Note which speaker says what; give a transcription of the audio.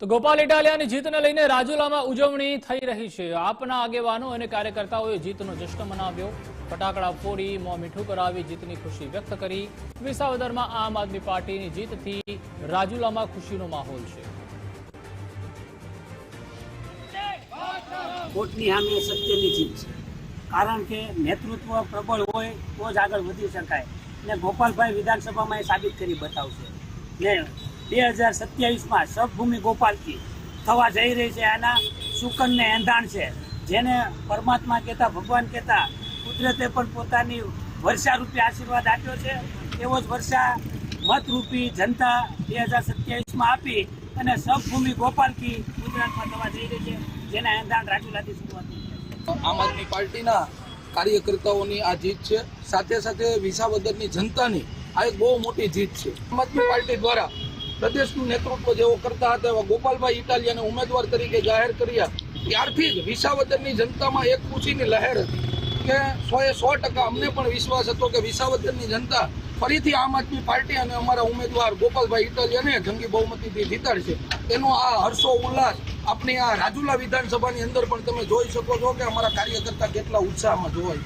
Speaker 1: તો ગોપાલ ઇટાલિયાની જીતને લઈને રાજુલામાં ઉજવણી થઈ રહી છે. આપના આગેવાનો અને કાર્યકર્તાઓએ જીતનો જશ્ન મનાવ્યો. ફટાકડા ફોડી, મોં મીઠું કરાવી, જીતની ખુશી વ્યક્ત કરી. વિસાવદરમાં આમ આદમી પાર્ટીની જીતથી રાજુલામાં ખુશીનો માહોલ
Speaker 2: જીત છે. કારણ કે નેતૃત્વ પ્રબળ હોય તો જ આગળ વધી શકાય. ને ગોપાલભાઈ વિધાનસભામાં એ સાબિત કરી બતાવશે. ને બે હજાર સત્યાવીસમાં સબભૂમિ ગોપાલકી થવા જઈ રહી છે. આના શુકનને એંધાણ છે. જેને પરમાત્મા કહેતા, ભગવાન કહેતા, કુદરતે પણ પોતાની વર્ષા રૂપે આશીર્વાદ આપ્યો છે. એવો જ વર્ષા મતરૂપી જનતા બે હજાર સત્યાવીસમાં આપી અને સબભૂમિ ગોપાલકી ગુજરાતમાં થવા જઈ રહી છે. જેના એંધાણ રાજુલાથી શરૂઆત.
Speaker 3: આમ આદમી પાર્ટીના કાર્યકર્તાઓની આ જીત છે. સાથે સાથે વિસાવદરની જનતાની આ એક બહુ મોટી જીત છે. આમ આદમી પાર્ટી દ્વારા પ્રદેશનું નેતૃત્વ જેવો કરતા હતા એવા ગોપાલભાઈ ઇટાલિયાને ઉમેદવાર તરીકે જાહેર કર્યા. ત્યારથી જ વિસાવદરની જનતામાં એક ખુશીની લહેર હતી કે સો એ સો ટકા અમને પણ વિશ્વાસ હતો કે વિસાવદરની જનતા ફરીથી આમ આદમી પાર્ટી અને અમારા ઉમેદવાર ગોપાલભાઈ ઇટાલિયાને જંગી બહુમતીથી જીતાડશે. એનો આ હર્ષો ઉલ્લાસ આપણી આ રાજુલા વિધાનસભાની અંદર પણ તમે જોઈ શકો છો કે અમારા કાર્યકર્તા કેટલા ઉત્સાહમાં જોવાય